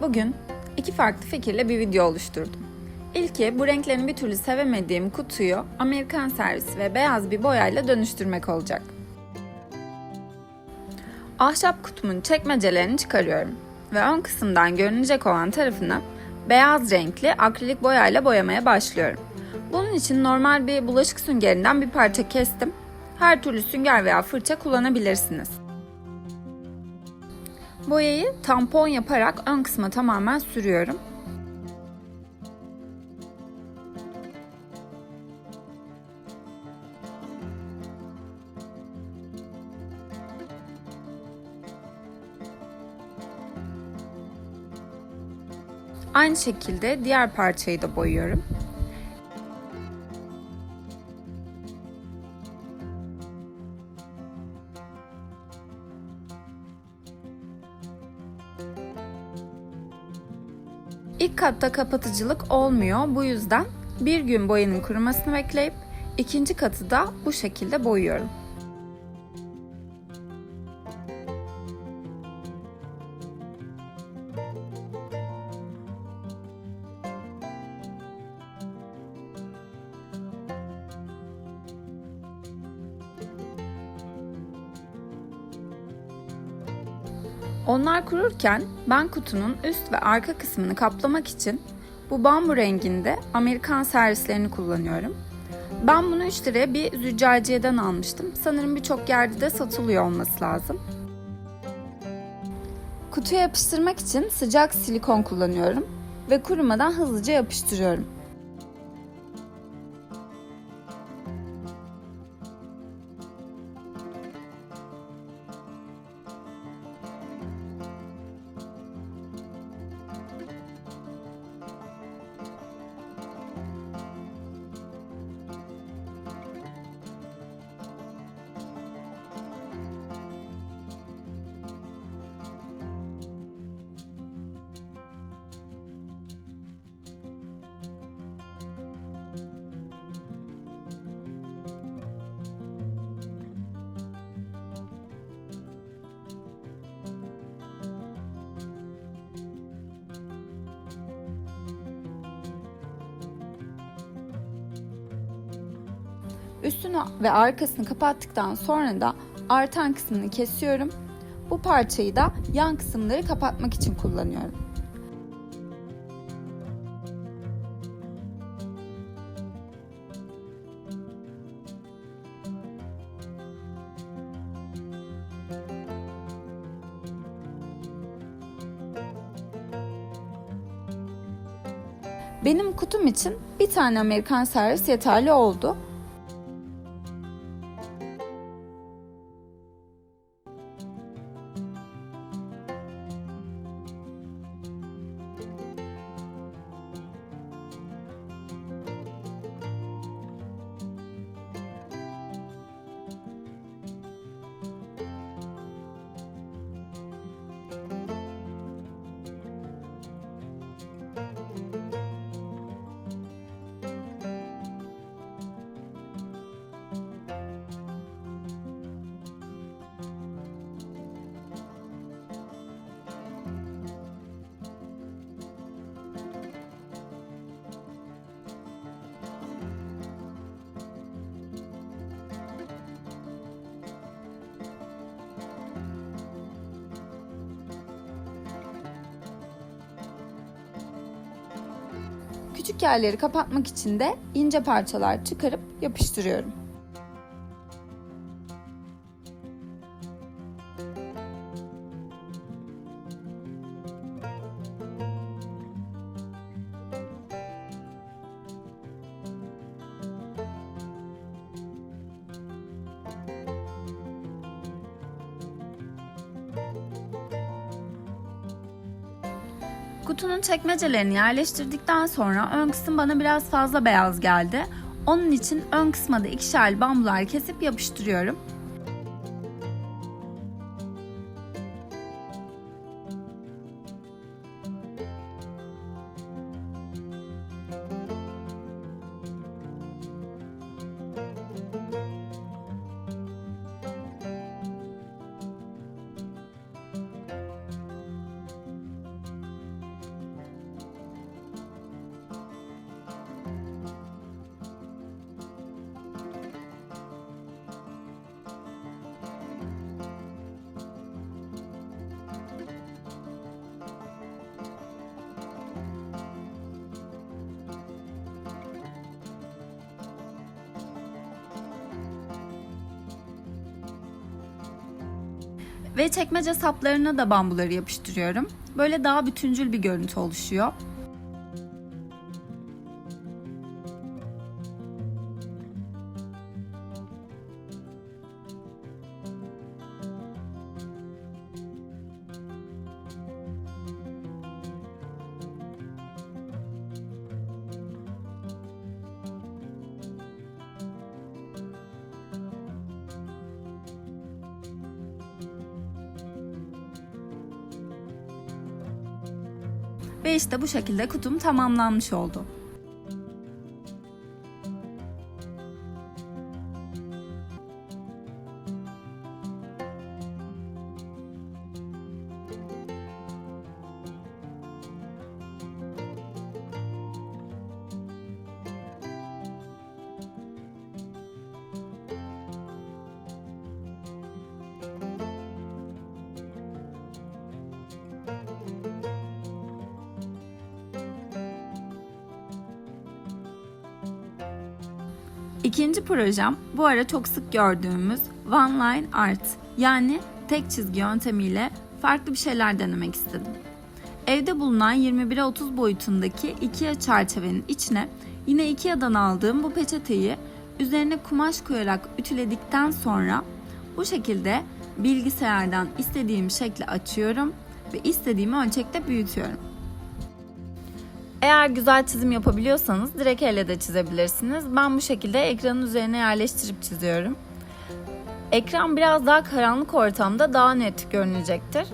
Bugün iki farklı fikirle bir video oluşturdum. İlki bu renklerini bir türlü sevemediğim kutuyu Amerikan servis ve beyaz bir boyayla dönüştürmek olacak. Ahşap kutumun çekmecelerini çıkarıyorum ve ön kısımdan görünecek olan tarafını beyaz renkli akrilik boyayla boyamaya başlıyorum. Bunun için normal bir bulaşık süngerinden bir parça kestim. Her türlü sünger veya fırça kullanabilirsiniz. Boyayı tampon yaparak ön kısma tamamen sürüyorum. Aynı şekilde diğer parçayı da boyuyorum. İlk katta kapatıcılık olmuyor. Bu yüzden bir gün boyanın kurumasını bekleyip ikinci katı da bu şekilde boyuyorum. Onlar kururken ben kutunun üst ve arka kısmını kaplamak için bu bambu renginde Amerikan servislerini kullanıyorum. Ben bunu 3 liraya bir züccaciyeden almıştım. Sanırım birçok yerde de satılıyor olması lazım. Kutuya yapıştırmak için sıcak silikon kullanıyorum ve kurumadan hızlıca yapıştırıyorum. Üstünü ve arkasını kapattıktan sonra da artan kısmını kesiyorum. Bu parçayı da yan kısımları kapatmak için kullanıyorum. Benim kutum için bir tane Amerikan servis yeterli oldu. Küçük yerleri kapatmak için de ince parçalar çıkarıp yapıştırıyorum. Kutunun çekmecelerini yerleştirdikten sonra ön kısım bana biraz fazla beyaz geldi. Onun için ön kısma da ikişerli bambular kesip yapıştırıyorum. Ve çekmece saplarına da bambuları yapıştırıyorum. Böyle daha bütüncül bir görüntü oluşuyor. Ve işte bu şekilde kutum tamamlanmış oldu. İkinci projem bu ara çok sık gördüğümüz One Line Art yani tek çizgi yöntemiyle farklı bir şeyler denemek istedim. Evde bulunan 21'e 30 boyutundaki IKEA çerçevenin içine yine IKEA'dan aldığım bu peçeteyi üzerine kumaş koyarak ütüledikten sonra bu şekilde bilgisayardan istediğim şekli açıyorum ve istediğim ölçekte büyütüyorum. Eğer güzel çizim yapabiliyorsanız direkt elle de çizebilirsiniz. Ben bu şekilde ekranın üzerine yerleştirip çiziyorum. Ekran biraz daha karanlık ortamda daha net görünecektir.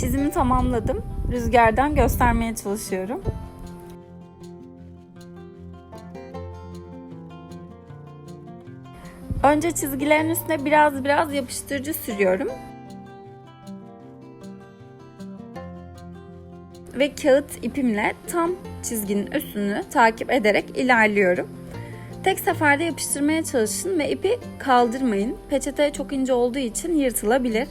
Çizimi tamamladım. Rüzgardan göstermeye çalışıyorum. Önce çizgilerin üstüne biraz biraz yapıştırıcı sürüyorum. Ve kağıt ipimle tam çizginin üstünü takip ederek ilerliyorum. Tek seferde yapıştırmaya çalışın ve ipi kaldırmayın. Peçete çok ince olduğu için yırtılabilir.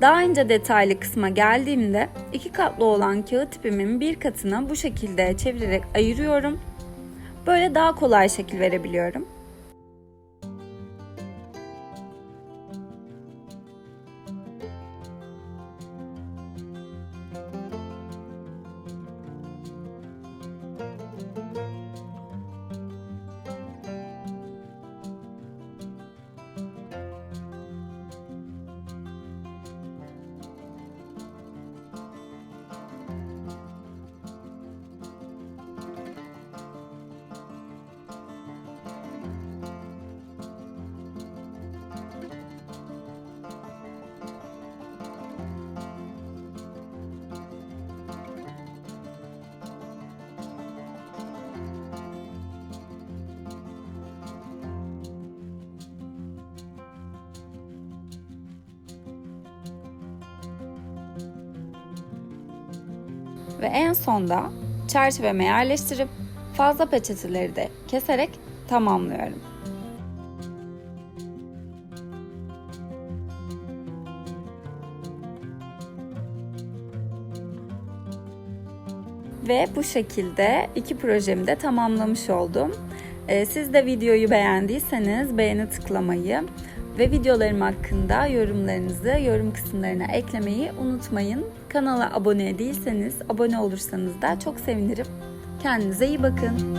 Daha ince detaylı kısma geldiğimde iki katlı olan kağıt ipimin bir katını bu şekilde çevirerek ayırıyorum. Böyle daha kolay şekil verebiliyorum. Ve en sonda çerçeveme yerleştirip fazla peçeteleri de keserek tamamlıyorum. Ve bu şekilde iki projemi de tamamlamış oldum. Ee, Siz de videoyu beğendiyseniz beğeni tıklamayı ve videolarım hakkında yorumlarınızı yorum kısımlarına eklemeyi unutmayın. Kanala abone değilseniz abone olursanız da çok sevinirim. Kendinize iyi bakın.